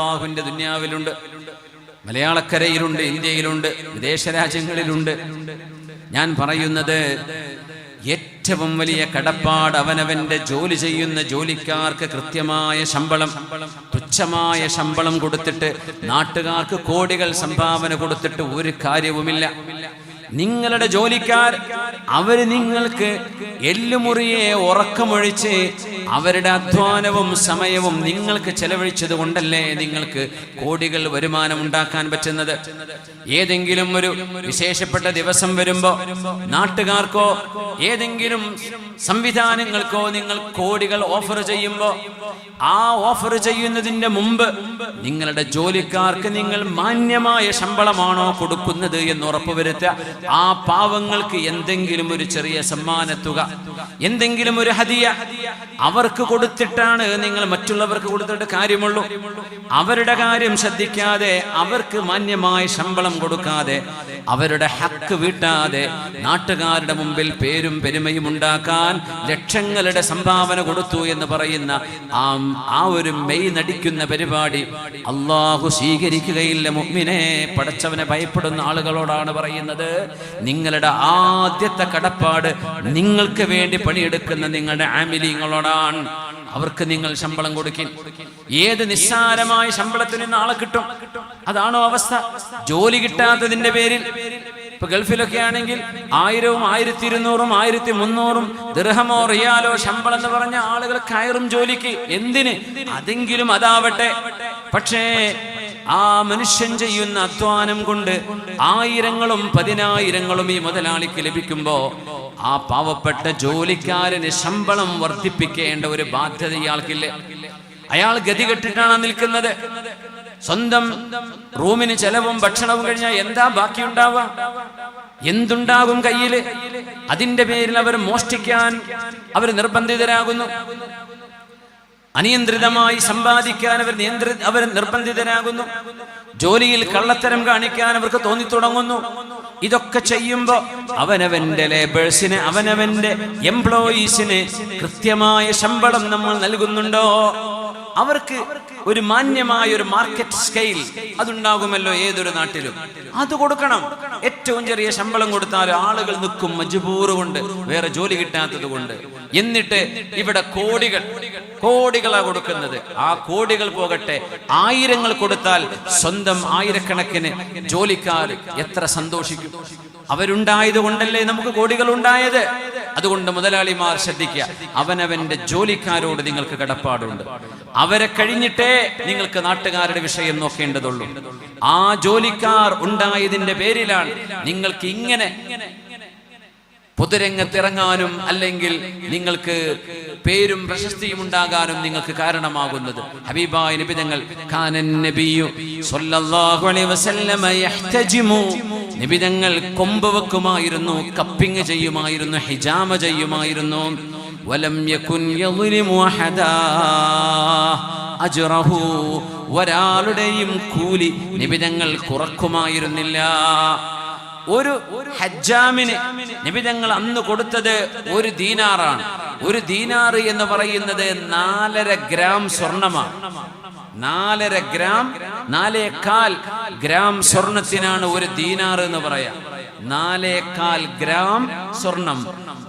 അള്ളാഹുവിന്റെ ദുന്യാവിലുണ്ട് മലയാളക്കരയിലുണ്ട് ഇന്ത്യയിലുണ്ട് വിദേശ രാജ്യങ്ങളിലുണ്ട് ഞാൻ പറയുന്നത് ഏറ്റവും വലിയ കടപ്പാട് അവനവന്റെ ജോലി ചെയ്യുന്ന ജോലിക്കാർക്ക് കൃത്യമായ ശമ്പളം തുച്ഛമായ ശമ്പളം കൊടുത്തിട്ട് നാട്ടുകാർക്ക് കോടികൾ സംഭാവന കൊടുത്തിട്ട് ഒരു കാര്യവുമില്ല. നിങ്ങളുടെ ജോലിക്കാർ അവർ നിങ്ങൾക്ക് എല്ലുമുറിയെ ഉറക്കമൊഴിച്ച് അവരുടെ അധ്വാനവും സമയവും നിങ്ങൾക്ക് ചെലവഴിച്ചത് കൊണ്ടല്ലേ നിങ്ങൾക്ക് കോടികൾ വരുമാനം ഉണ്ടാക്കാൻ പറ്റുന്നത്? ഏതെങ്കിലും ഒരു വിശേഷപ്പെട്ട ദിവസം വരുമ്പോ നാട്ടുകാർക്കോ ഏതെങ്കിലും സംവിധാനങ്ങൾക്കോ നിങ്ങൾ കോടികൾ ഓഫർ ചെയ്യുമ്പോ ആ ഓഫർ ചെയ്യുന്നതിന്റെ മുമ്പ് നിങ്ങളുടെ ജോലിക്കാർക്ക് നിങ്ങൾ മാന്യമായ ശമ്പളമാണോ കൊടുക്കുന്നത് എന്ന് ഉറപ്പുവരുത്തുക. ആ പാവങ്ങൾക്ക് എന്തെങ്കിലും ഒരു ചെറിയ സമ്മാനത്തുക എന്തെങ്കിലും ഒരു ഹദിയ അവർക്ക് കൊടുത്തിട്ടാണ് നിങ്ങൾ മറ്റുള്ളവർക്ക് കൊടുത്തിട്ട് കാര്യമുള്ളൂ. അവരുടെ കാര്യം ശ്രദ്ധിക്കാതെ അവർക്ക് മാന്യമായ ശമ്പളം കൊടുക്കാതെ അവരുടെ ഹക്ക് വീട്ടാതെ നാട്ടുകാരുടെ മുമ്പിൽ പേരും പെരുമയും ഉണ്ടാക്കാൻ ലക്ഷങ്ങളുടെ സംഭാവന കൊടുത്തു എന്ന് പറയുന്ന ആ ആ ഒരു മെയ് നടിക്കുന്ന പരിപാടി അള്ളാഹു സ്വീകരിക്കുകയില്ല മുഗ്മിനെ പടച്ചവനെ ഭയപ്പെടുന്ന ആളുകളോടാണ് പറയുന്നത്. നിങ്ങളുടെ ആദ്യത്തെ കടപ്പാട് നിങ്ങൾക്ക് വേണ്ടി പണിയെടുക്കുന്ന നിങ്ങളുടെ ആമിലിങ്ങളോടാണ്. അവർക്ക് നിങ്ങൾ ശമ്പളം കൊടുക്കും ഏത് നിസ്സാരമായ ശമ്പളത്തിന് ആളെ കിട്ടും? അതാണോ അവസ്ഥ? ജോലി കിട്ടാത്തതിന്റെ പേരിൽ. ഇപ്പൊ ഗൾഫിലൊക്കെ ആണെങ്കിൽ ആയിരവും ആയിരത്തി ഇരുന്നൂറും ആയിരത്തി മുന്നൂറും ദൃഹമോ റിയാലോ ശമ്പളം എന്ന് പറഞ്ഞ ആളുകൾ കയറും ജോലിക്ക്. എന്തിന്? അതെങ്കിലും അതാവട്ടെ. പക്ഷേ ആ മനുഷ്യൻ ചെയ്യുന്ന അധ്വാനം കൊണ്ട് ആയിരങ്ങളും പതിനായിരങ്ങളും ഈ മുതലാളിക്ക് ലഭിക്കുമ്പോ ആ പാവപ്പെട്ട ജോലിക്കാരന് ശമ്പളം വർദ്ധിപ്പിക്കേണ്ട ഒരു ബാധ്യത ഇയാൾക്കില്ലേ. അയാൾ ഗതികെട്ടിട്ടാണ് നിൽക്കുന്നത്. സ്വന്തം റൂമിന് ചെലവും ഭക്ഷണവും കഴിഞ്ഞാൽ എന്താ ബാക്കിയുണ്ടാവുക എന്തുണ്ടാകും കയ്യിൽ? അതിന്റെ പേരിൽ അവർ മോഷ്ടിക്കാൻ അവർ നിർബന്ധിതരാകുന്നു. അനിയന്ത്രിതമായി സമ്പാദിക്കാൻ അവർ നിയന്ത്രി അവർ നിർബന്ധിതരാകുന്നു ജോലിയിൽ കള്ളത്തരം കാണിക്കാൻ അവർക്ക് തോന്നി തുടങ്ങുന്നു ഇതൊക്കെ ചെയ്യുമ്പോ അവനവന്റെ ലേബേഴ്സിന് അവനവന്റെ എംപ്ലോയീസിന് കൃത്യമായ ശമ്പളം നമ്മൾ നൽകുന്നുണ്ടോ? അവർക്ക് ഒരു മാന്യമായ ഒരു മാർക്കറ്റ് സ്കെയിൽ അതുണ്ടാകുമല്ലോ ഏതൊരു നാട്ടിലും. അത് കൊടുക്കണം. ഏറ്റവും ചെറിയ ശമ്പളം കൊടുത്താൽ ആളുകൾ നിൽക്കും മജ്ബൂറ് കൊണ്ട് വേറെ ജോലി കിട്ടാത്തത് കൊണ്ട് എന്നിട്ട് ഇവിടെ കോടികൾ കോടികളാ കൊടുക്കുന്നത്. ആ കോടികൾ പോകട്ടെ. ആയിരങ്ങൾ കൊടുത്താൽ സ്വന്തം ആയിരക്കണക്കിന് ജോലിക്കാർ എത്ര സന്തോഷിക്കും. അവരുണ്ടായത് കൊണ്ടല്ലേ നമുക്ക് കോടികൾ ഉണ്ടായത് അതുകൊണ്ട് മുതലാളിമാർ ശ്രദ്ധിക്കുക അവനവന്റെ ജോലിക്കാരോട് നിങ്ങൾക്ക് കടപ്പാടുണ്ട്. അവരെ കഴിഞ്ഞിട്ടേ നിങ്ങൾക്ക് നാട്ടുകാരുടെ വിഷയം നോക്കേണ്ടതുള്ളൂ. ആ ജോലിക്കാർ ഉണ്ടായതിന്റെ പേരിലാണ് നിങ്ങൾക്ക് ഇങ്ങനെ പൊതുരംഗത്തിറങ്ങാനും അല്ലെങ്കിൽ നിങ്ങൾക്ക് പേരും പ്രശസ്തിയും ഉണ്ടാകാനും നിങ്ങൾക്ക് കാരണമാകുന്നത്. ഹബീബായ നബി തങ്ങൾ നബിയു അലൈഹി വസല്ലമ യഹ്തജിമു. കൊമ്പ് വെക്കുമായിരുന്നു കപ്പിങ് ചെയ്യുമായിരുന്നു ഹിജാമ ചെയ്യുമായിരുന്നു. വലം യകുൻ അജ്റഹു. ഒരാളുടെയും കൂലി നിബിതങ്ങൾ കുറക്കുമായിരുന്നില്ല. ഒരു ഹജ്ജാമിന് നിബിതങ്ങൾ അന്ന് കൊടുത്തത് ഒരു ദീനാറാണ്. ഒരു ദീനാറ് എന്ന് പറയുന്നത് നാലര ഗ്രാം സ്വർണമാണ്. നാലര ഗ്രാം നാലേക്കാൽ ഗ്രാം സ്വർണത്തിനാണ് ഒരു ദീനാർ എന്ന് പറയാം. നാലേക്കാൽ ഗ്രാം സ്വർണം.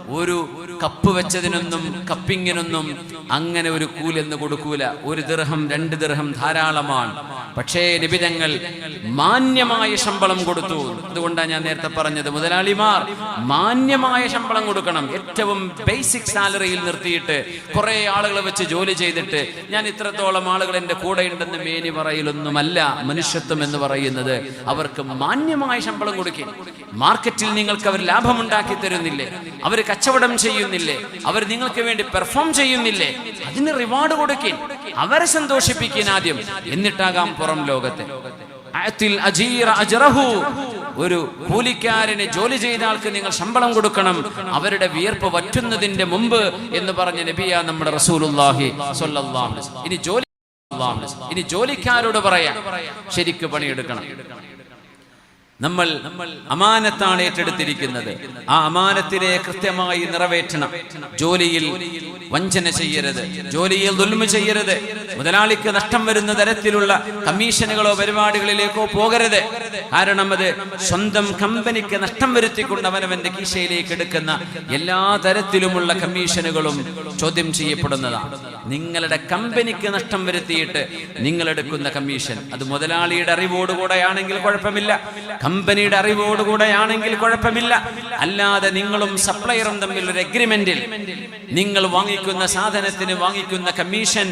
ഒരു കപ്പ് വെച്ചതിനൊന്നും കപ്പിങ്ങിനൊന്നും അങ്ങനെ ഒരു കൂലെന്ന് കൊടുക്കൂല. ഒരു ദൃഹം രണ്ട് ദൃഹം ധാരാളമാണ്. പക്ഷേ നിബിതങ്ങൾ മാന്യമായ ശമ്പളം കൊടുത്തു. അതുകൊണ്ടാണ് ഞാൻ നേരത്തെ പറഞ്ഞത് മുതലാളിമാർ മാന്യമായ ശമ്പളം കൊടുക്കണം. ഏറ്റവും ബേസിക് സാലറിയിൽ നിർത്തിയിട്ട് കുറെ ആളുകളെ വെച്ച് ജോലി ചെയ്തിട്ട് ഞാൻ ഇത്രത്തോളം ആളുകൾ എന്റെ കൂടെ ഉണ്ടെന്ന് മേനി പറയലൊന്നുമല്ല മനുഷ്യത്വം എന്ന് പറയുന്നത്. അവർക്ക് മാന്യമായ ശമ്പളം കൊടുക്കും. മാർക്കറ്റിൽ നിങ്ങൾക്ക് അവർ ലാഭമുണ്ടാക്കി തരുന്നില്ലേ? അവർ കച്ചവടം ചെയ്യുന്നില്ലേ? അവർ നിങ്ങൾക്ക് വേണ്ടി പെർഫോം ചെയ്യുന്നില്ലേ? അതിന് റിവാർഡ് കൊടുക്കും അവരെ സന്തോഷിപ്പിക്കാൻ ആദ്യം. എന്നിട്ടാകാം പുറം ലോകത്തെ. ഒരു കൂലിക്കാരന് ജോലി ചെയ്ത ആൾക്ക് നിങ്ങൾ ശമ്പളം കൊടുക്കണം. അവരുടെ വിയർപ്പ് വറ്റുന്നതിന്റെ മുമ്പ് എന്ന് പറഞ്ഞ നബിയ നമ്മുടെ വസല്ലം. ഇനി ജോലി ഇനി ജോലിക്കാരോട് പറയാം. ശരിക്ക് പണിയെടുക്കണം. നമ്മൾ അമാനത്താണ് ഏറ്റെടുത്തിരിക്കുന്നത്. ആ അമാനത്തിനെ കൃത്യമായി നിറവേറ്റണം. ജോലിയിൽ വഞ്ചന ചെയ്യരുത്. ജോലിയിൽ ദുൽമ ചെയ്യരുത്. മുതലാളിക്ക് നഷ്ടം വരുന്ന തരത്തിലുള്ള കമ്മീഷനുകളോ പരിപാടികളിലേക്കോ പോകരുത്. കാരണം അത് സ്വന്തം കമ്പനിക്ക് നഷ്ടം വരുത്തിക്കൊണ്ട് അവനവന്റെ കീശയിലേക്ക് എടുക്കുന്ന എല്ലാ തരത്തിലുമുള്ള കമ്മീഷനുകളും ചോദ്യം ചെയ്യപ്പെടുന്നതാണ് നിങ്ങളുടെ കമ്പനിക്ക് നഷ്ടം വരുത്തിയിട്ട് നിങ്ങൾ എടുക്കുന്ന കമ്മീഷൻ. അത് മുതലാളിയുടെ അറിവോടുകൂടെയാണെങ്കിൽ കുഴപ്പമില്ല. കമ്പനിയുടെ അറിവോടുകൂടെയാണെങ്കിൽ കുഴപ്പമില്ല. അല്ലാതെ നിങ്ങളും സപ്ലയറും തമ്മിൽ ഒരു എഗ്രിമെന്റിൽ നിങ്ങൾ വാങ്ങിക്കുന്ന സാധനത്തിന് വാങ്ങിക്കുന്ന കമ്മീഷൻ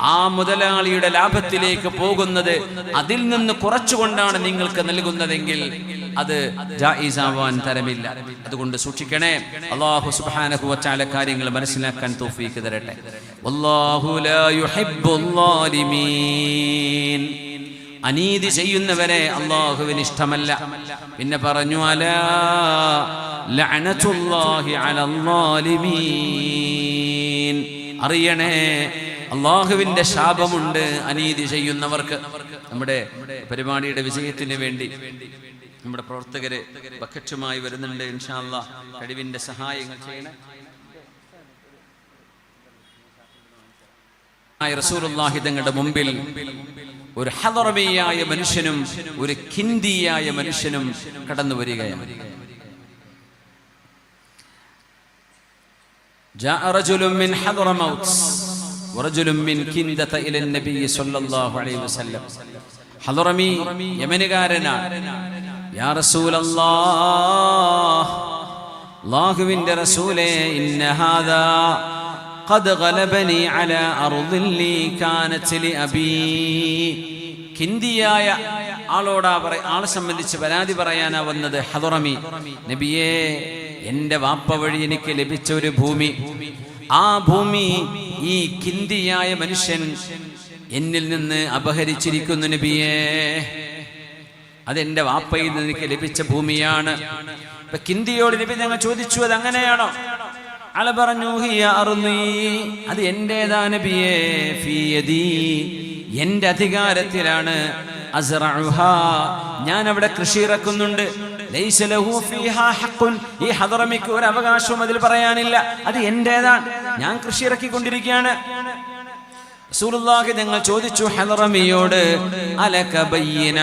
ആ മുതലാളിയുടെ ലാഭത്തിലേക്ക് പോകുന്നത് അതിൽ നിന്ന് കുറച്ചുകൊണ്ടാണ് നിങ്ങൾക്ക് നൽകുന്നതെങ്കിൽ അത് ജായിസാവാൻ തരമില്ല. അതുകൊണ്ട് സൂക്ഷിക്കണേ. അള്ളാഹു സുബ്ഹാനഹു വതആല കാര്യങ്ങൾ മനസ്സിലാക്കാൻ തൗഫീക്ക് തരട്ടെ. വല്ലാഹു ലാ യുഹിബ്ബുൽ ളാലിമീൻ അനീതി ചെയ്യുന്നവരെ അള്ളാഹുവിന് ഇഷ്ടമല്ല. പിന്നെ പറഞ്ഞു അറിയണേ അള്ളാഹുവിന്റെ ശാപമുണ്ട് അനീതി ചെയ്യുന്നവർക്ക്. നമ്മുടെ പരിപാടിയുടെ വിജയത്തിന് വേണ്ടി നമ്മുടെ പ്രവർത്തകരെ ബക്കറ്റുമായി വരുന്നുണ്ട് ഇൻഷാല്ല കഴിവിന്റെ സഹായങ്ങൾ ചെയ്യണേ. റസൂലുള്ളാഹി തങ്ങളുടെ മുമ്പിൽ ഒരു ഹദറബിയായ മനുഷ്യനും ഒരു ഖിന്ദിയായ മനുഷ്യനും കടന്നു വരികയാണ് جاء رجل من حضرموت ورجل من كندة إلى النبي صلى الله عليه وسلم حضرمي യമനുകാരനാണ് യാ റസൂലല്ലാഹ് അല്ലാഹുവിൻ്റെ റസൂലേ ഇന്ന ഹാദാ قد غلبني على أرض لي كانت لأبي കിന്തിയായ ആളോടാ പറ ആളെ സംബന്ധിച്ച് പരാതി പറയാനാ വന്നത് ഹദറമി നബിയേ എൻ്റെ വാപ്പ വഴി എനിക്ക് ലഭിച്ച ഒരു ഭൂമി ആ ഭൂമി ഈ കിന്തിയായ മനുഷ്യൻ എന്നിൽ നിന്ന് അപഹരിച്ചിരിക്കുന്നു നബിയേ അതെന്റെ വാപ്പയിൽ നിന്ന് എനിക്ക് ലഭിച്ച ഭൂമിയാണ് ഇപ്പൊ കിന്തിയോട് നബി ഞങ്ങൾ ചോദിച്ചു അത് അങ്ങനെയാണോ അള പറഞ്ഞു. അത് എന്റേതാ നബിയേ എന്റെ അധികാരത്തിലാണ്. ഞാൻ അവിടെ കൃഷി ഇറക്കുന്നുണ്ട്. ഈ ഹദറമിക്ക് ഒരു അവകാശവും അതിൽ പറയാനില്ല അത് എന്റേതാണ് ഞാൻ കൃഷി ഇറക്കിക്കൊണ്ടിരിക്കുകയാണ് ഞങ്ങൾ ചോദിച്ചു ഹദറമിയോട് അലക ബയ്യന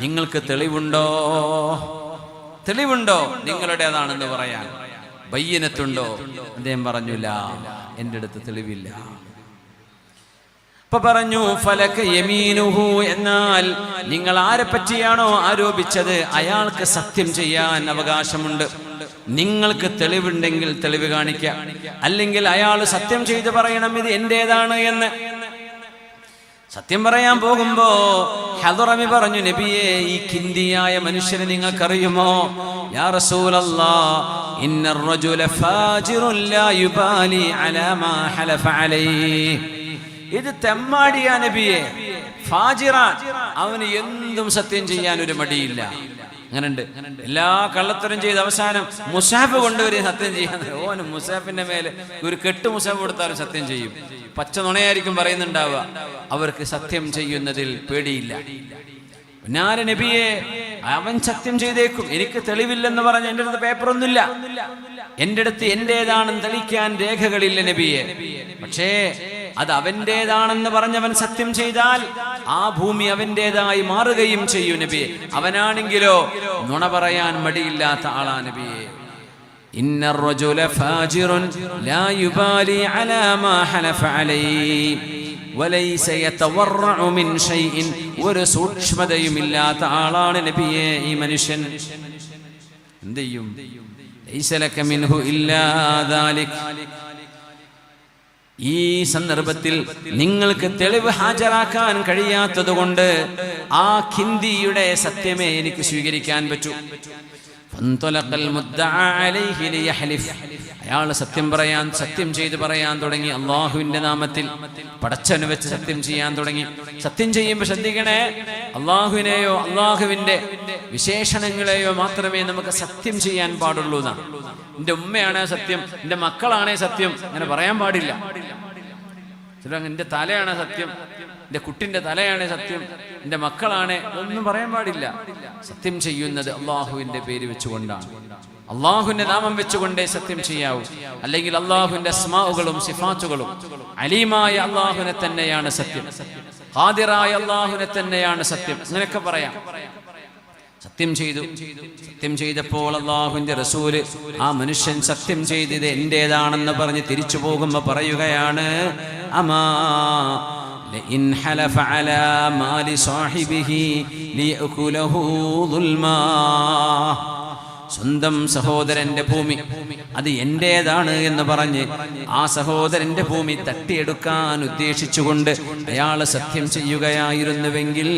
നിങ്ങൾക്ക് തെളിവുണ്ടോ തെളിവുണ്ടോ നിങ്ങളുടേതാണെന്ന് പറയാൻ ബയ്യനത്തുണ്ടോ? അദ്ദേഹം പറഞ്ഞില്ല. എന്റെ അടുത്ത് തെളിവില്ല. അപ്പൊ പറഞ്ഞു ഫലക്ക് യമീനുഹു എന്നാൽ നിങ്ങൾ ആരെ പറ്റിയാണോ ആരോപിച്ചത്? അയാൾക്ക് സത്യം ചെയ്യാൻ അവകാശമുണ്ട്. നിങ്ങൾക്ക് തെളിവുണ്ടെങ്കിൽ തെളിവ് കാണിക്കാം. അല്ലെങ്കിൽ അയാൾ സത്യം ചെയ്ത് പറയണം ഇത് എന്റേതാണ് എന്ന്. സത്യം പറയാൻ പോകുമ്പോ ഹദറമി പറഞ്ഞു നബിയെ ഈ കിന്തിയായ മനുഷ്യനെ നിങ്ങൾക്കറിയുമോ? യാ റസൂലല്ലാ ഇന്നർ റജുല ഫാജിറുൻ ലാ യുബാലി അലാ മാ ഹലഫ അലൈഹി. ഇത് തെമ്മാടിയാ നബിയെ. ഫാജിറാൻ അവന് എന്തും സത്യം ചെയ്യാൻ ഒരു മടിയില്ല. അങ്ങനുണ്ട് എല്ലാ കള്ളത്തരം ചെയ്ത് അവസാനം മുസാഫ് കൊണ്ടുവരും സത്യം ചെയ്യാൻ. ഓന് മുസാഫിന്റെ മേലെ ഒരു കെട്ട് മുസാഫ് കൊടുത്താലും സത്യം ചെയ്യും. പച്ച നുണയായിരിക്കും പറയുന്നുണ്ടാവുക. അവർക്ക് സത്യം ചെയ്യുന്നതിൽ പേടിയില്ല. ഞാൻ നബിയെ അവൻ സത്യം ചെയ്തേക്കും. എനിക്ക് തെളിവില്ലെന്ന് പറഞ്ഞ് എന്റെ അടുത്ത് പേപ്പറൊന്നുമില്ല. എന്റെ അടുത്ത് എന്റേതാണെന്ന് തെളിക്കാൻ രേഖകളില്ല നബിയെ. പക്ഷേ അത് അവന്റേതാണെന്ന് പറഞ്ഞവൻ സത്യം ചെയ്താൽ ആ ഭൂമി അവന്റേതായി മാറുകയും ചെയ്യും നബിയെ അവനാണെങ്കിലോ നുണ പറയാൻ മടിയില്ലാത്ത ആളാ നബിയെ إن الرجل فاجر لا يبالي على ما حلف عليه وليس يتورع من شيء ഒരു സൂക്ഷ്മതയുമില്ലാത്ത ആളാണ് നബിയെ ഈ മനുഷ്യൻ എന്ത് ചെയ്യും ليس لك منه إلا ذلك ഈ സന്ദർഭത്തിൽ നിങ്ങൾക്ക് തെളിവ് ഹാജരാക്കാൻ കഴിയാത്തത് കൊണ്ട് ആ ഹിന്ദിയുടെ സത്യമേ എനിക്ക് സ്വീകരിക്കാൻ പറ്റൂ. അയാൾ സത്യം പറയാൻ സത്യം ചെയ്ത് പറയാൻ തുടങ്ങി. അള്ളാഹുവിന്റെ നാമത്തിൽ പടച്ചനു വെച്ച് സത്യം ചെയ്യാൻ തുടങ്ങി. സത്യം ചെയ്യുമ്പോൾ ശ്രദ്ധിക്കണേ അള്ളാഹുവിനെയോ അള്ളാഹുവിന്റെ വിശേഷണങ്ങളെയോ മാത്രമേ നമുക്ക് സത്യം ചെയ്യാൻ പാടുള്ളൂ എന്നാണ്. എന്റെ ഉമ്മയാണ് സത്യം എന്റെ മക്കളാണേ സത്യം അങ്ങനെ പറയാൻ പാടില്ല. ചില എന്റെ തലയാണ് സത്യം. എന്റെ കുട്ടിന്റെ തലയാണ് സത്യം. എന്റെ മക്കളാണ്. ഒന്നും പറയാൻ പാടില്ല. സത്യം ചെയ്യുന്നത് അള്ളാഹുവിന്റെ പേര് വെച്ചുകൊണ്ടാണ്. അള്ളാഹുവിന്റെ നാമം വെച്ചുകൊണ്ടേ സത്യം ചെയ്യാവൂ. അല്ലെങ്കിൽ അള്ളാഹുവിന്റെ സ്മാവുകളും സിഫാത്തുകളും അലീമായ അള്ളാഹുവിനെ തന്നെയാണ് സത്യം. ഹാദിറായ അള്ളാഹുവിനെ തന്നെയാണ് സത്യം. അങ്ങനെയൊക്കെ പറയാം. സത്യം ചെയ്തു സത്യം ചെയ്തപ്പോൾ അള്ളാഹുവിന്റെ റസൂല് ആ മനുഷ്യൻ സത്യം ചെയ്തത് എന്റേതാണെന്ന് പറഞ്ഞ് തിരിച്ചു പോകുമ്പോ പറയുകയാണ് അമാ لئن حلف على مال صاحبه ليأكله ظلما സ്വന്തം സഹോദരന്റെ ഭൂമി. അത് എന്റേതാണ് എന്ന് പറഞ്ഞ് ആ സഹോദരന്റെ ഭൂമി തട്ടിയെടുക്കാൻ ഉദ്ദേശിച്ചുകൊണ്ട് അയാൾ സത്യം ചെയ്യുകയായിരുന്നുവെങ്കിൽ.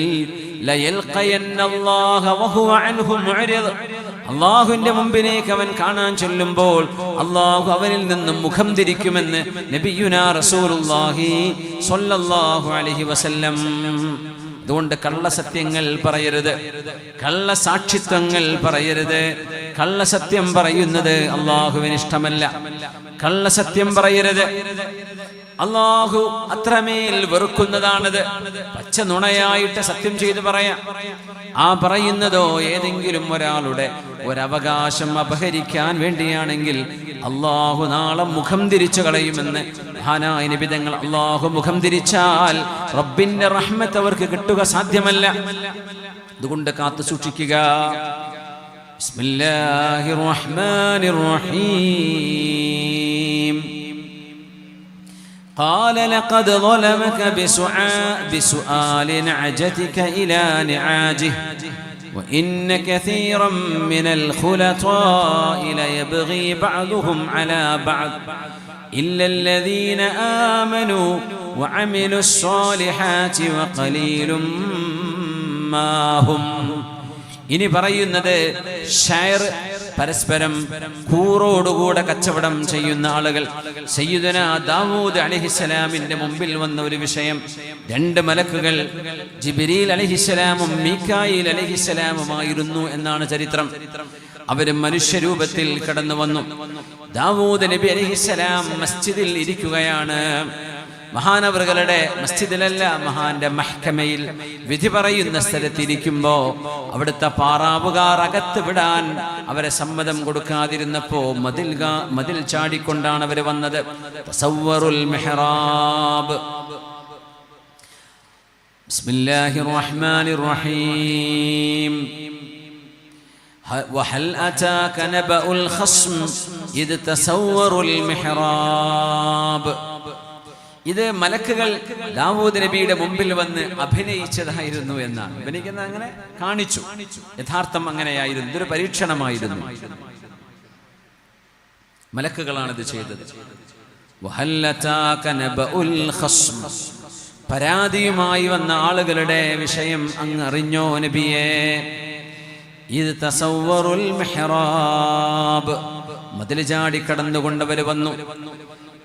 അള്ളാഹുവിന്റെ മുമ്പിലേക്ക് അവൻ കാണാൻ ചൊല്ലുമ്പോൾ അള്ളാഹു അവനിൽ നിന്നും മുഖം തിരിക്കുമെന്ന് നബിയുനാ റസൂലുള്ളാഹി സ്വല്ലല്ലാഹു അലൈഹി വസല്ലം. അതുകൊണ്ട് കള്ളസത്യങ്ങൾ പറയരുത്. കള്ളസാക്ഷിത്വങ്ങൾ പറയരുത്. കള്ളസത്യം പറയുന്നത് അള്ളാഹുവിന് ഇഷ്ടമല്ല. കള്ളസത്യം പറയരുത്. അള്ളാഹു അത്രമേൽ വെറുക്കുന്നതാണത്. പച്ച നുണയായിട്ട് സത്യം ചെയ്ത് പറയാം. ആ പറയുന്നതോ ഏതെങ്കിലും ഒരാളുടെ ഒരവകാശം അപഹരിക്കാൻ വേണ്ടിയാണെങ്കിൽ അള്ളാഹു നാളെ മുഖം തിരിച്ചു കളയുമെന്ന് മഹാനായ നിബിതങ്ങൾ അള്ളാഹു മുഖം തിരിച്ചാൽ റബ്ബിന്റെ റഹ്മത്ത് അവർക്ക് കിട്ടുക സാധ്യമല്ല. അതുകൊണ്ട് കാത്തു സൂക്ഷിക്കുക. بسم الله الرحمن الرحيم. قال لقد ظلمك بسعاء بسؤال نعجتك إلى نعاجه وإن كثيرا من الخلطاء ليبغي بعضهم على بعض إلا الذين آمنوا وعملوا الصالحات وقليل ما هم. ഇനി പറയുന്നത് ഷയർ പരസ്പരം കൂറോടുകൂടെ കച്ചവടം ചെയ്യുന്ന ആളുകൾ. സയ്യിദന ദാവൂദ് അലഹിസ്സലാമിന്റെ മുമ്പിൽ വന്ന ഒരു വിഷയം. രണ്ട് മലക്കുകൾ ജിബിരിൽ അലഹിസ്സലാമും മീക്കായിൽ അലഹിസ്സലാമുമായിരുന്നു എന്നാണ് ചരിത്രം. അവർ മനുഷ്യരൂപത്തിൽ കടന്നു വന്നു ദാവൂദ് നബി അലഹിസ്സലാം മസ്ജിദിൽ ഇരിക്കുകയാണ്. മഹാനവറുകളുടെ മസ്ജിദിലല്ല മഹാന്റെ മഹ്കമയിൽ വിധി പറയുന്ന സ്ഥലത്തിരിക്കുമ്പോ അവിടുത്തെ പാറാവുകാർ അകത്ത് വിടാൻ അവരെ സമ്മതം കൊടുക്കാതിരുന്നപ്പോ മതിൽ ഗാ- മതിൽ ചാടിക്കൊണ്ടാണ് അവര് വന്നത് തസവ്വറുൽ മെഹ്റാബ് ബിസ്മില്ലാഹിർ റഹ്മാനിർ റഹീം ه- وهل أتاك نبأ الخصم إذ تسوروا المحراب ഇത് മലക്കുകൾ ദാവൂദ് നബിയുടെ മുമ്പിൽ വന്ന് അഭിനയിച്ചതായിരുന്നു എന്നാണ്. അഭിനയിക്കുന്നത് അങ്ങനെ കാണിച്ചു. യഥാർത്ഥം അങ്ങനെയായിരുന്നു. ഇതൊരു പരീക്ഷണമായിരുന്നു. മലക്കുകളാണ് ഇത് ചെയ്തത്. പരാതിയുമായി വന്ന ആളുകളുടെ വിഷയം അങ്ങ് അറിഞ്ഞോ നബിയേ? ഇത് തസവറുൽ മെഹ്റാബ്. മതിൽ ചാടി വന്നു.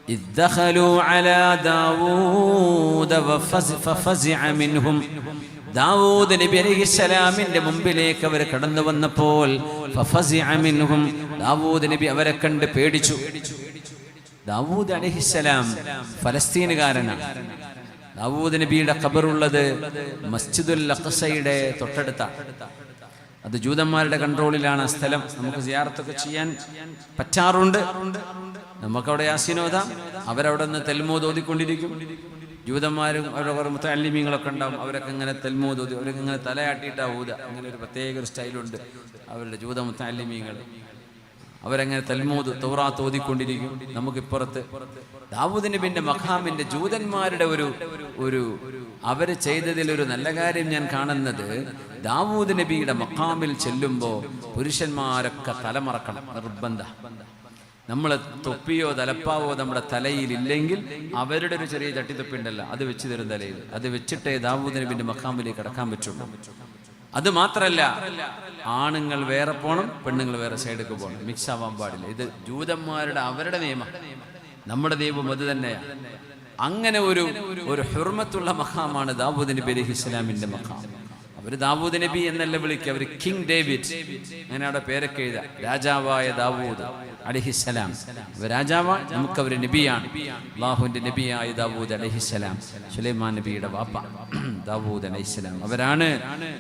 إذ دخلوا على داوود وفز- ففزع منهم ദാവൂദ് നബി അലൈഹിസ്സലാമിന്റെ മുമ്പിലേക്ക് അവർ കടന്നു വന്നപ്പോൾ ഫഫസിഅ മിൻഹും ദാവൂദ് നബി അവരെ കണ്ട് പേടിച്ചു ദാവൂദ് അലൈഹിസ്സലാം ഫലസ്തീനുകാരനാണ് ദാവൂദ് നബിയുടെ ഖബറുള്ളത് മസ്ജിദുൽ അഖ്സയുടെ തൊട്ടടുത്താണ് അത് ജൂതന്മാരുടെ കൺട്രോളിലാണ് ആ സ്ഥലം നമുക്ക് സിയാറത്തൊക്കെ ചെയ്യാൻ പറ്റാറുണ്ട് നമുക്കവിടെ യാസിനോദ അവരവിടെ നിന്ന് തെൽമോ തോതിക്കൊണ്ടിരിക്കും ജൂതന്മാരും അവരുടെ കുറേ മുത്തല്ലിമീങ്ങളൊക്കെ ഉണ്ടാവും. അവരൊക്കെ ഇങ്ങനെ തെൽമോ തോതി അവരൊക്കെ ഇങ്ങനെ തലയാട്ടിയിട്ടാ ഊത അങ്ങനെ ഒരു പ്രത്യേക ഒരു സ്റ്റൈലുണ്ട് അവരുടെ ജൂത മുത്തല്ലിമീങ്ങൾ. അവരങ്ങനെ തൽമൂത് തൗറാത്ത് ഓതിക്കൊണ്ടിരിക്കും. നമുക്കിപ്പുറത്ത് ദാവൂദ് നബിന്റെ മഖാമിന്റെ ജൂതന്മാരുടെ ഒരു ഒരു അവർ ചെയ്തതിൽ ഒരു നല്ല കാര്യം ഞാൻ കാണുന്നത് ദാവൂദ് നബിയുടെ മഖാമിൽ ചെല്ലുമ്പോൾ പുരുഷന്മാരൊക്കെ തലമറക്കണം. നിർബന്ധ. നമ്മൾ തൊപ്പിയോ തലപ്പാവോ നമ്മുടെ തലയിൽ ഇല്ലെങ്കിൽ അവരുടെ ഒരു ചെറിയ ചട്ടിത്തൊപ്പി ഉണ്ടല്ലോ അത് വെച്ച് തരും തലയിൽ. അത് വെച്ചിട്ടേ ദാവൂദ് നബിന്റെ മഖാമിലേക്ക് കടക്കാൻ പറ്റുള്ളൂ. അത് മാത്രല്ല ആണുങ്ങൾ വേറെ പോണം പെണ്ണുങ്ങൾ വേറെ സൈഡിലേക്ക് പോകണം മിക്സ് ആവാൻ പാടില്ല. ഇത് ജൂതന്മാരുടെ അവരുടെ നിയമം. നമ്മുടെ നിയമം അത് തന്നെയാണ് അങ്ങനെ ഒരു ഒരു ഹുർമത്തുള്ള മഖാമാണ് ദാവൂദ് നബി അലഹി ഇസ്ലാമിന്റെ മഖാം. അവർ ദാവൂദ് നബി എന്നല്ല വിളിക്കുക. അവർ കിങ് ഡേവിഡ് അങ്ങനെ അവിടെ പേരൊക്കെ എഴുതാം രാജാവായ ദാവൂദ്. അലഹിസലാം രാജാവ് നമുക്ക് അവർ നബിയാണ്. അള്ളാഹുവിന്റെ നബിയായ ദാവൂദ് അലഹിസ്സലാം സുലൈമാൻ നബിയുടെ വാപ്പ ദാവൂദ് അലഹിസ്സലാം. അവരാണ്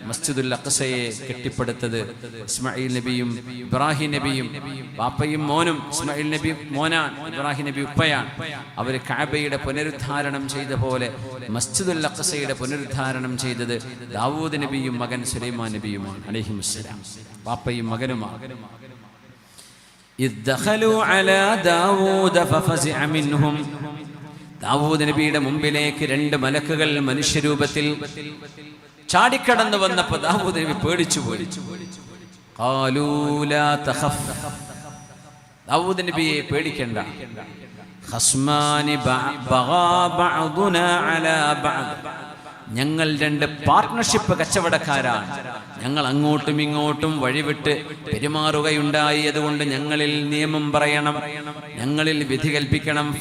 മസ്ജിദുൽ അഖസയെ കെട്ടിപ്പടുത്തത്. ഇസ്മായിൽ നബിയും ഇബ്രാഹിം നബിയും വാപ്പയും മോനും ഇസ്മായിൽ നബി മോനാൻ ഇബ്രാഹിം നബി ഉപ്പയാണ്. അവർ കാബയുടെ പുനരുദ്ധാരണം ചെയ്ത പോലെ മസ്ജിദുൽ അഖസയുടെ പുനരുദ്ധാരണം ചെയ്തത് ദാവൂദ് നബിയും മകൻ സുലൈമാൻ നബിയുമാണ് അലഹിമുസ്സലാം. വാപ്പയും മകനുമാണ്. إذ دخلوا على داود ففزع منهم ദാവൂദ് നബിയുടെ മുമ്പിലേക്ക് രണ്ട് മലക്കുകൾ മനുഷ്യരൂപത്തിൽ ചാടിക്കടന്നു വന്നപ്പോ ദാവൂദ് നബി പേടിച്ചു പോയി ഖാലൂ ലാ തഖഫ്. ദാവൂദ് നബിയെ പേടിക്കണ്ട ഖസ്മാനി ഞങ്ങൾ രണ്ട് പാർട്ട്ണർഷിപ്പ് കച്ചവടക്കാരാണ്. ഞങ്ങൾ അങ്ങോട്ടും ഇങ്ങോട്ടും വഴിവിട്ട് പെരുമാറുകയുണ്ടായി. അതുകൊണ്ട് ഞങ്ങളിൽ നിയമം പറയണം. ഞങ്ങളിൽ വിധി കൽപ്പിക്കണം.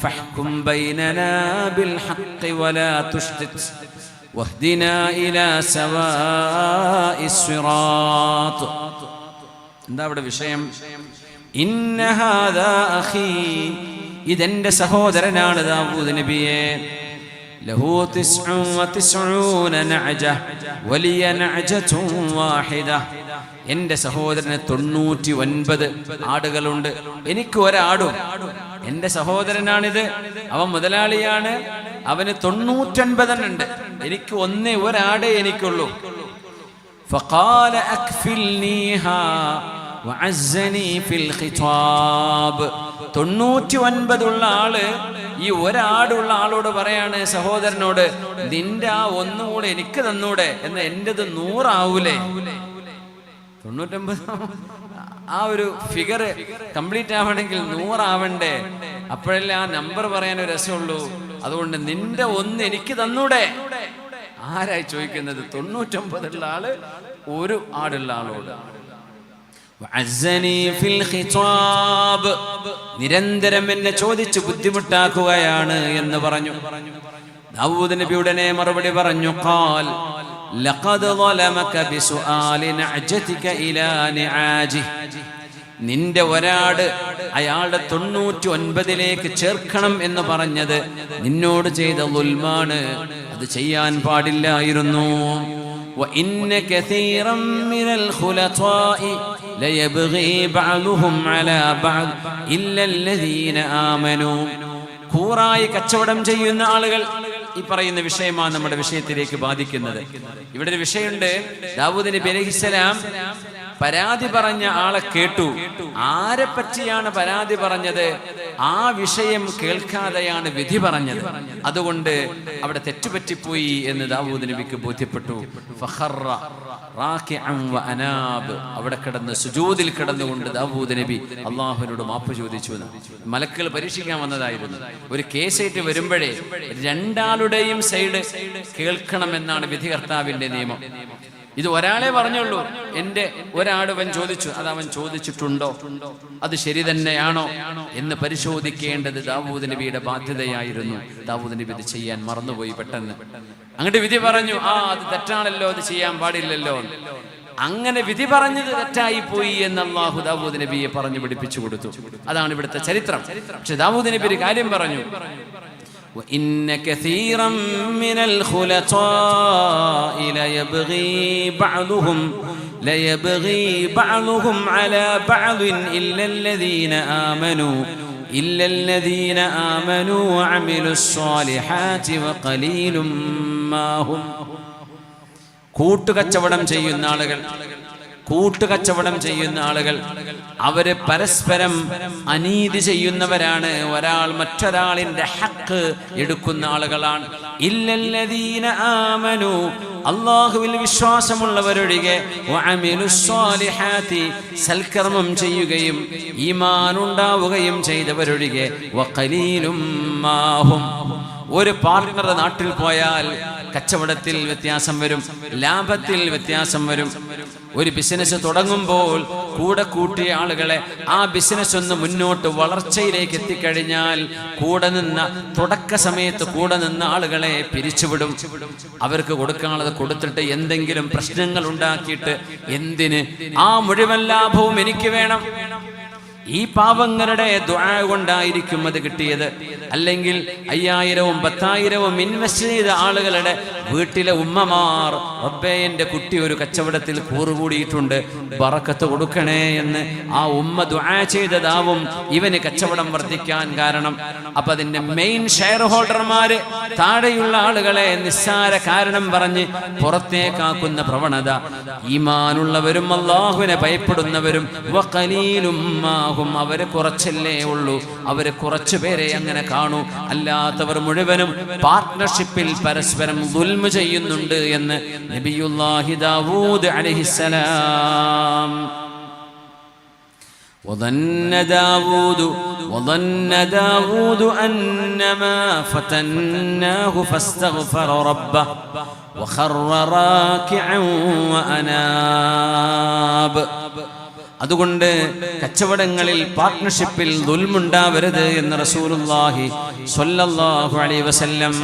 എന്താ അവിടെ വിഷയം? ഇന്ന ഹാദാ അഖീ. ഇതെന്റെ സഹോദരനാണ് ദാവൂദ് നബിയെ. ലഹു തിസ്ഉ വതിസ്ഊന നഅജ വലിയ നഅജതുൻ വാഹിദ എന്റെ സഹോദരന് തൊണ്ണൂറ്റി ഒൻപത് ആടുകളുണ്ട് എനിക്ക് ഒരാടും എന്റെ സഹോദരനാണിത് അവൻ മുതലാളിയാണ് അവന് തൊണ്ണൂറ്റൊൻപതെണ്ണുണ്ട് എനിക്ക് ഒന്നേ ഒരാടേ എനിക്കുള്ളൂ فقال أكفلنيها وعزني في الخطاب തൊണ്ണൂറ്റി ഒൻപതുള്ള ആൾ ഈ ഒരാടുള്ള ആളോട് പറയാണ് സഹോദരനോട് നിന്റെ ആ ഒന്നുകൂടെ എനിക്ക് തന്നൂടെ എന്ന് എന്റേത് നൂറാവൂലേ? തൊണ്ണൂറ്റൊമ്പത് ആ ഒരു ഫിഗർ കംപ്ലീറ്റ് ആവണമെങ്കിൽ നൂറാവണ്ടേ? അപ്പോഴല്ലേ ആ നമ്പർ പറയാൻ ഒരു രസമുള്ളൂ. അതുകൊണ്ട് നിന്റെ ഒന്ന് എനിക്ക് തന്നൂടെ? ആരായി ചോദിക്കുന്നത്? തൊണ്ണൂറ്റൊമ്പതുള്ള ആൾ ഒരു ആടുള്ള ആളോട്. വഅസ്സനി ഫിൽ ഖിതാബ്. നിരന്തരം എന്നെ ചോദിച്ച് ബുദ്ധിമുട്ടാക്കുകയാണ് എന്ന് പറഞ്ഞു. ദാവൂദ് നബി ഉടനെ മറുപടി പറഞ്ഞു ഖാൽ ലഖദ് ളലമക ബിസുആലി നഅജതിക ഇലാ നിആജിഹ് നിന്റെ ഒരാട് അയാളുടെ തൊണ്ണൂറ്റി ഒൻപതിലേക്ക് ചേർക്കണം എന്ന് പറഞ്ഞത് നിന്നോട് ചെയ്ത ലുൽമാണ് അത് ചെയ്യാൻ പാടില്ലായിരുന്നു. وإن كثيرا من الخلطاء ليبغي بعضهم على بعض إلا الذين آمنوا കൂറായി കച്ചവടം ചെയ്യുന്ന ആളുകൾ ഈ പറയുന്ന വിഷയമാണ് നമ്മുടെ വിഷയത്തിലേക്ക് ബാധിക്കുന്നത് ഇവിടെ ഒരു വിഷയമുണ്ട് ദാവൂദ് നബി അലൈഹിസ്സലാം പരാതി പറഞ്ഞ ആളെ കേട്ടു. ആരെ പറ്റിയാണ് പരാതി പറഞ്ഞത്? ആ വിഷയം കേൾക്കാതെയാണ് വിധി പറഞ്ഞത്. അതുകൊണ്ട് അവിടെ തെറ്റുപറ്റിപ്പോയി എന്ന് ദാവൂദ് നബിക്ക് ബോധ്യപ്പെട്ടു. അവിടെ കിടന്ന് സുജൂദിൽ കിടന്നുകൊണ്ട് ദാവൂദ് നബി അള്ളാഹുവിനോട് മാപ്പ് ചോദിച്ചു. മലക്കുകൾ പരീക്ഷിക്കാൻ വന്നതായിരുന്നു. ഒരു കേസായിട്ട് വരുമ്പോഴേ രണ്ടാളുടെയും സൈഡ് കേൾക്കണം കേൾക്കണമെന്നാണ് വിധികർത്താവിന്റെ നിയമം. ഇത് ഒരാളെ പറഞ്ഞുള്ളൂ. എന്റെ ഒരാടുവൻ ചോദിച്ചു അത് അവൻ ചോദിച്ചിട്ടുണ്ടോ? അത് ശരി തന്നെയാണോ? എന്ന് പരിശോധിക്കേണ്ടത് ദാവൂദ് നബിയുടെ ബാധ്യതയായിരുന്നു. ദാവൂദ് നബി ഇത് ചെയ്യാൻ മറന്നുപോയി പെട്ടെന്ന്. അങ്ങോട്ട് വിധി പറഞ്ഞു ആ അത് തെറ്റാണല്ലോ അത് ചെയ്യാൻ പാടില്ലല്ലോ. അങ്ങനെ വിധി പറഞ്ഞത് തെറ്റായി പോയി എന്ന് അള്ളാഹു ദാവൂദ് നബിയെ പറഞ്ഞു പിടിപ്പിച്ചു കൊടുത്തു. അതാണ് ഇവിടുത്തെ ചരിത്രം. പക്ഷെ ദാവൂദ് നബി ഒരു കാര്യം പറഞ്ഞു. وإن كثيرا من الخلطاء ليبغي بعضهم ليبغي بعضهم على بعض إلا الذين آمنوا إلا الذين آمنوا وعملوا الصالحات وقليل ما هم കൂട്ടുകച്ചവടം ചെയ്യുന്ന ആളുകൾ കൂട്ടുകച്ചവടം ചെയ്യുന്ന ആളുകൾ. അവർ പരസ്പരം അനീതി ചെയ്യുന്നവരാണ്. ഒരാൾ മറ്റൊരാളിന്റെ ഹക്ക് എടുക്കുന്ന ആളുകളാണ്. ഇല്ലല്ലദീന ആമനു അള്ളാഹുവിൽ വിശ്വാസമുള്ളവരൊഴികെ സൽക്കർമ്മം ചെയ്യുകയും ഈമാൻ ഉണ്ടാവുകയും ചെയ്തവരൊഴികെ ഒരു പാർട്ട്ണർ നാട്ടിൽ പോയാൽ കച്ചവടത്തിൽ വ്യത്യാസം വരും ലാഭത്തിൽ വ്യത്യാസം വരും. ഒരു ബിസിനസ് തുടങ്ങുമ്പോൾ കൂടെ കൂട്ടിയ ആളുകളെ ആ ബിസിനസ് ഒന്ന് മുന്നോട്ട് വളർച്ചയിലേക്ക് എത്തിക്കഴിഞ്ഞാൽ കൂടെ നിന്ന തുടക്ക സമയത്ത് കൂടെ നിന്ന ആളുകളെ പിരിച്ചുവിടും. അവർക്ക് കൊടുക്കാനുള്ളത് കൊടുത്തിട്ട് എന്തെങ്കിലും പ്രശ്നങ്ങൾ ഉണ്ടാക്കിയിട്ട് എന്തിന്? ആ മുഴുവൻ ലാഭവും എനിക്ക് വേണം. ഈ പാവങ്ങളുടെ ദുആ കൊണ്ടായിരിക്കും അത് കിട്ടിയത്. അല്ലെങ്കിൽ അയ്യായിരവും പത്തായിരവും ഇൻവെസ്റ്റ് ചെയ്ത ആളുകളുടെ വീട്ടിലെ ഉമ്മമാർ റബ്ബേ എന്റെ കുട്ടി ഒരു കച്ചവടത്തിൽ കൂറുകൂടിയിട്ടുണ്ട് ബറക്കത്ത് കൊടുക്കണേ എന്ന് ആ ഉമ്മ ദുആ ചെയ്തതാവും ഇവന് കച്ചവടം വർദ്ധിക്കാൻ കാരണം. അപ്പൊ അതിന്റെ മെയിൻ ഷെയർ ഹോൾഡർമാര് താഴെയുള്ള ആളുകളെ നിസ്സാര കാരണം പറഞ്ഞ് പുറത്തേക്കാക്കുന്ന പ്രവണത. ഈമാനുള്ളവരും അള്ളാഹുവിനെ ഭയപ്പെടുന്നവരും അവർ കുറച്ചല്ലേ ഉള്ളൂ അവർ കുറച്ചു പേരെ അങ്ങനെ കാണൂ. അല്ലാത്തവർ മുഴുവനും പാർട്ട്ണർഷിപ്പിൽ പരസ്പരം ദുൽമ ചെയ്യുന്നുണ്ട് എന്ന് നബിയുല്ലാഹി ദാവൂദ് അലൈഹിസ്സലാം وظن داود وظن داود أنما فتناه فاستغفر ربه وخر راكعا وأناب അതുകൊണ്ട് കച്ചവടങ്ങളിൽ പാർട്ട്ണർഷിപ്പിൽ ദുൽമുണ്ടാവരുത് എന്ന് റസൂലുള്ളാഹി സ്വല്ലല്ലാഹു അലൈഹി വസല്ലം